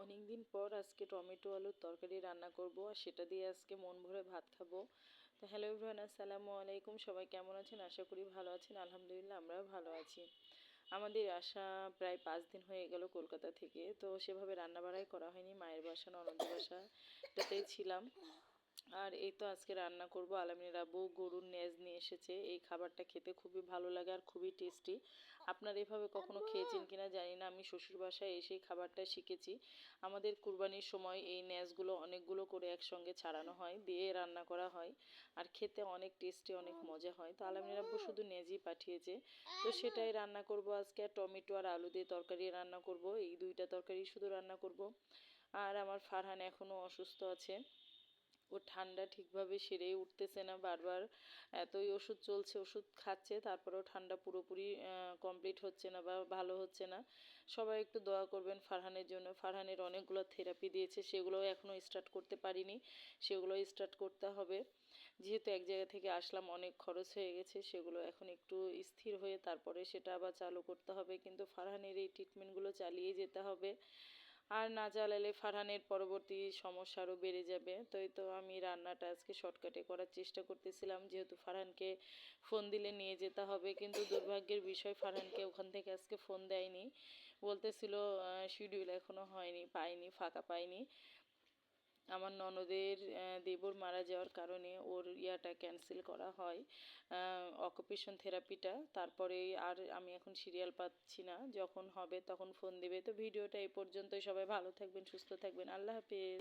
অনেক দিন পর আজকে টমেটো আলুর তরকারি রান্না করব আর সেটা দিয়ে আজকে মন ভরে ভাত খাব। তো হ্যালো ইভরান আসসালামু আলাইকুম। সবাই কেমন আছেন? আশা করি ভালো আছেন। আলহামদুলিল্লাহ, আমরাও ভালো আছি। আমাদের আসা প্রায় পাঁচ দিন হয়ে গেল কলকাতা থেকে। তো সেভাবে রান্না বাড়াই করা হয়নি, মায়ের বাসা, ননদের বাসা এটাতেই ছিলাম। আর এই তো আজকে রান্না করব আলামিনের আব্বু গরুর নেজ নিয়ে এসেছে। এই খাবারটা খেতে খুবই ভালো লাগে আর খুবই টেস্টি। আপনারা এভাবে কখনো খেয়েছেন কিনা জানি না আমি শ্বশুর বাসায় এসেই খাবারটা শিখেছি। আমাদের কুরবানির সময় এই নেজগুলো অনেকগুলো করে একসঙ্গে ছাড়ানো হয় দিয়ে রান্না করা হয়। আর খেতে অনেক টেস্টি অনেক মজা হয়। তো আলামিনের আব্বু শুধু নেজই পাঠিয়েছে। তো সেটাই রান্না করব আজকে আর টমেটো আর আলু দিয়ে তরকারি রান্না করব। এই দুইটা তরকারি শুধু রান্না করব। আর আমার ফারহান এখনও অসুস্থ আছে। ও ঠান্ডা ঠিকভাবে সেরেই উঠতেছে না, বারবার এতই ওষুধ চলছে, ওষুধ খাচ্ছে, তারপরেও ঠান্ডা পুরোপুরি কমপ্লিট হচ্ছে না বা ভালো হচ্ছে না। সবাই একটু দোয়া করবেন ফারহানের জন্য। ফারহানের অনেকগুলো থেরাপি দিয়েছে, সেগুলোও এখনও স্টার্ট করতে পারিনি, সেগুলো স্টার্ট করতে হবে। যেহেতু এক জায়গা থেকে আসলাম, অনেক খরচ হয়ে গেছে, সেগুলো এখন একটু স্থির হয়ে তারপরে সেটা আবার চালু করতে হবে। কিন্তু ফারহানের এই ট্রিটমেন্টগুলো চালিয়ে যেতে হবে। আর না জ্বালালে ফারহানের পরবর্তী সমস্যা আরও বেড়ে যাবে। তো এই তো আমি রান্নাটা আজকে শর্টকাটে করার চেষ্টা করতেছিলাম, যেহেতু ফারহানকে ফোন দিলে নিয়ে যেতে হবে। কিন্তু দুর্ভাগ্যের বিষয়, ফারহানকে ওখান থেকে আজকে ফোন দেয়নি। বলতেছিল শিডিউল এখনও হয়নি, পাইনি, ফাঁকা পাইনি। আমার ননদের দেবর মারা যাওয়ার কারণে ওর ইয়াটা ক্যান্সেল করা হয়। অকুপেশন থেরাপিটা তারপরে আর আমি এখন সিরিয়াল পাচ্ছি না। যখন হবে তখন ফোন দেবে। তো ভিডিওটা এ পর্যন্তই। সবাই ভালো থাকবেন, সুস্থ থাকবেন। আল্লাহ হাফেজ।